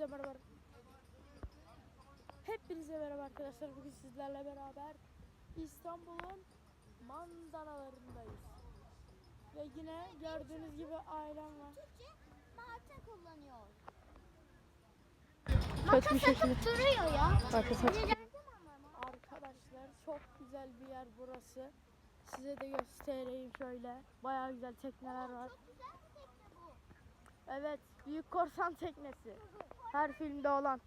Hepinize merhaba. Hepinize merhaba arkadaşlar. Bugün sizlerle beraber İstanbul'un manzaralarındayız. Ve yine gördüğünüz gibi ailem var. Türkçe Martı kullanıyor. Makas duruyor ya. Makas atıp- Neden ama? Arkadaşlar çok güzel bir yer burası. Size de göstereyim şöyle. Bayağı güzel tekneler var. Çok güzel bir tekne bu. Evet, büyük korsan teknesi. Her filmde olan.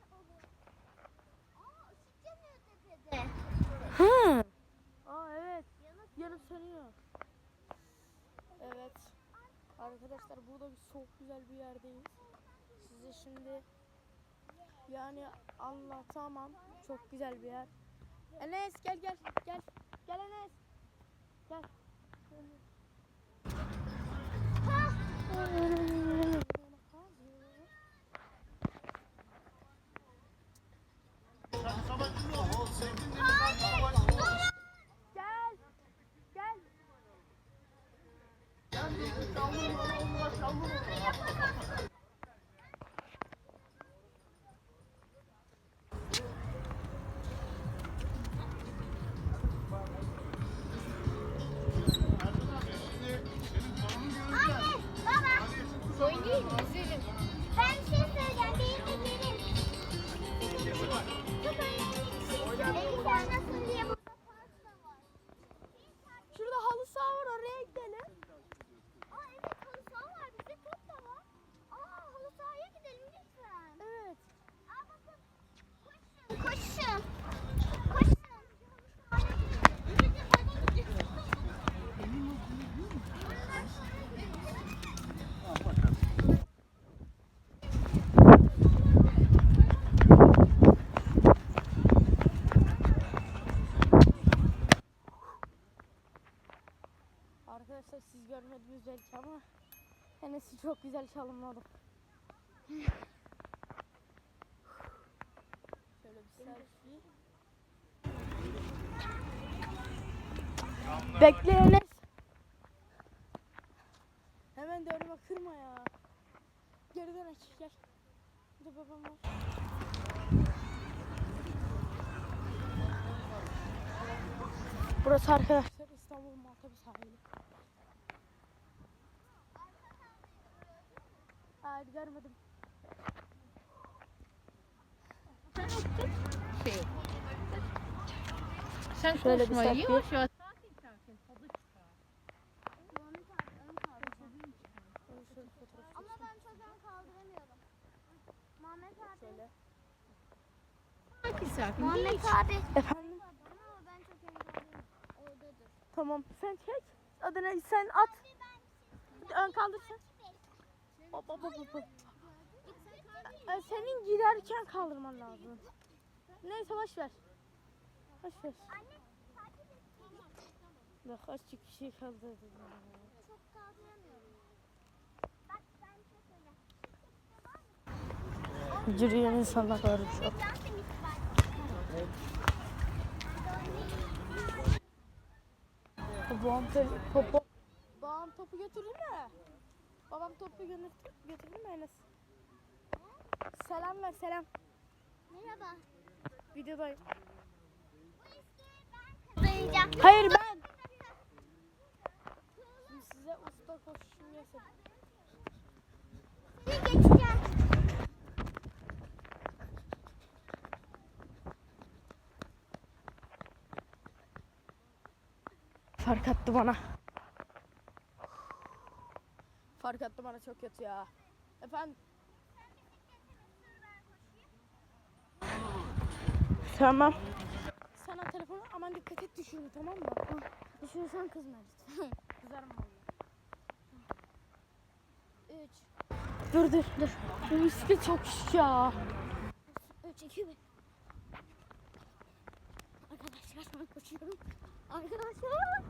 Hı. Aa evet. Yanıp sönüyor. Evet. Arkadaşlar burada bir çok güzel bir yerdeyiz. Size şimdi yani anlatamam. Çok güzel bir yer. Enes gel gel gel. Gel Enes. Gel. Gel. Koşun. Arkadaşlar siz görmediniz belki ama Enes'i çok güzel çalımladı. Şöyle bir selfie. Bekle Enes. Hemen de önüme kırma ya. Geriden aç gel. Burada babam var. Burası arkadaşlar İstanbul Maltepe sahili. Hayır görmedim. Sen Şöyle bir selfie. yavaş yavaş. Sakin sakin. Tadı çıkar. Muhammed abi ön kaldı. Şöyle fotoğraf Ama ben çok ön kaldıramıyorum. Abi. şöyle. Sakin sakin. Muhammed Hiç. abi. Efendim? Ama ben çok. Tamam sen çek. Adını sen at. Hadi ön kaldırsın. Hop hop hop hop. Ee, senin giderken kaldırman lazım. Neyse boş ver. Boş ver. Anne takip et. Tamam. Bak azıcık bir şey kaldırdım. Çok kaldıramıyorum. Bak ben çok öyle. Yürüyen insanlar var şu an. Dansın git bak. Babam topu. Babam topu götürdü mü? Babam topu götürdü, mü Enes? Selam ver selam. Merhaba. Videodayım. Hayır ben. Şimdi size usta koşuşum göstereyim. Fark attı bana. Fark attı bana çok kötü ya. Efendim. Tamam. Sana telefonu aman dikkat et düşürme tamam mı? Düşürsen kızma lütfen. Kızarım vallahi. Üç. Dur dur dur. Bu bisiklet çok şiş ya. 3, 2, 1. Ben koşuyorum. Arkadaşlar.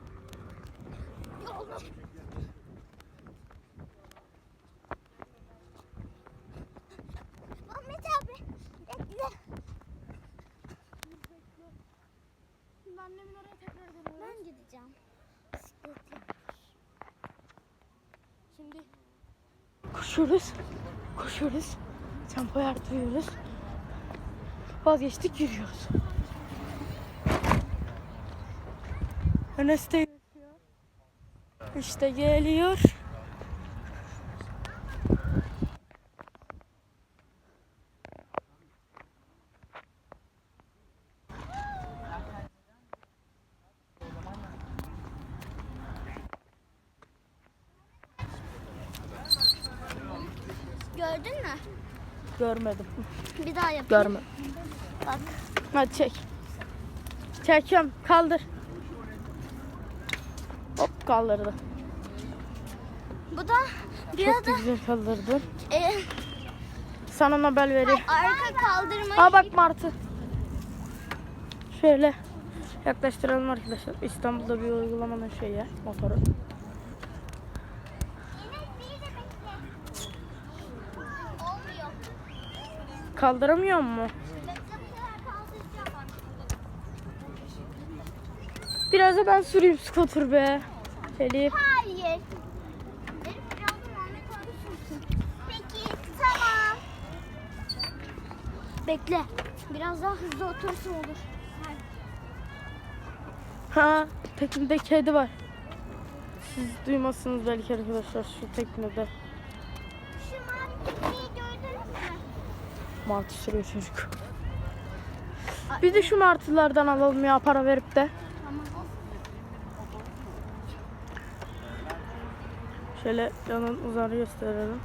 Yolda. Ahmet abi. Bekle. Şimdi annemin oraya tekrar dönüyoruz. Ben gideceğim. Bisikletle. Şimdi koşuyoruz. Koşuyoruz. Tempoyu artırıyoruz. Vazgeçtik yürüyoruz. Enes de yürüyor. İşte geliyor. Gördün mü? Görmedim. Bir daha yap. Görme. Bak. Hadi çek. Çekiyorum. Kaldır. Kaldırdı. Bu da bir Çok da güzel kaldırdın. e, Sana Nobel vereyim. arka kaldırmayı Aa bak Martı. Şöyle yaklaştıralım arkadaşlar. İstanbul'da bir uygulamanın şeyi motoru. Kaldıramıyor mu? Biraz da ben süreyim scooter be. Elif. Hayır. Peki tamam. Bekle. Biraz daha hızlı otursa olur. Ha teknede kedi var. Siz duymazsınız belki arkadaşlar şu teknede. Şu mavi tekneyi gördünüz mü? Martı sürüyor çocuk. Biz de şu martılardan alalım ya para verip de. Şöyle yanın uzarı gösterelim.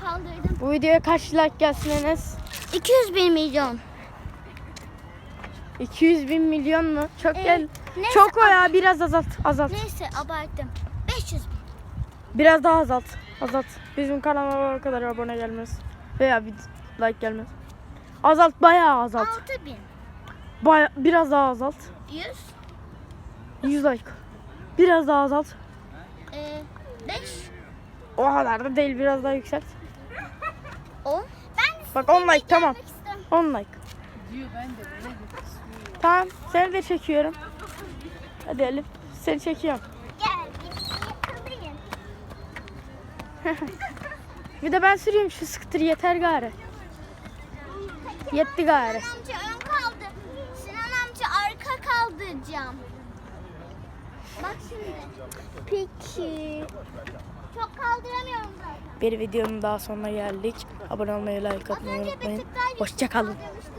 Kaldırdım. Bu videoya kaç like gelsin Enes? 200 bin milyon. 200 bin milyon mu? Çok Ee, gel. neyse, Çok o ya biraz azalt azalt. Neyse abarttım. 500 bin. Biraz daha azalt. Azalt. Bizim kanala o kadar abone gelmez. Veya bir like gelmez. Azalt bayağı azalt. 6 bin. Baya biraz daha azalt. 100. 100 like. Biraz daha azalt. E, 5. O kadar da değil biraz daha yükselt. 10. Ben de Bak 10 like tamam. gelmek istiyorum. 10 like. Diyor ben de böyle Tamam seni de çekiyorum. Hadi Elif seni çekiyorum. Gel. Yakalayın. Bir de ben süreyim şu scooter yeter gari. Yetti gari. Sinan amca ön kaldı. Sinan amca arka kaldıracağım. Bak şimdi. Peki. Çok kaldıramıyorum zaten. Bir videonun daha sonuna geldik. Abone olmayı, like atmayı Az önce bir unutmayın. tık daha Hoşçakalın. kaldırmıştım.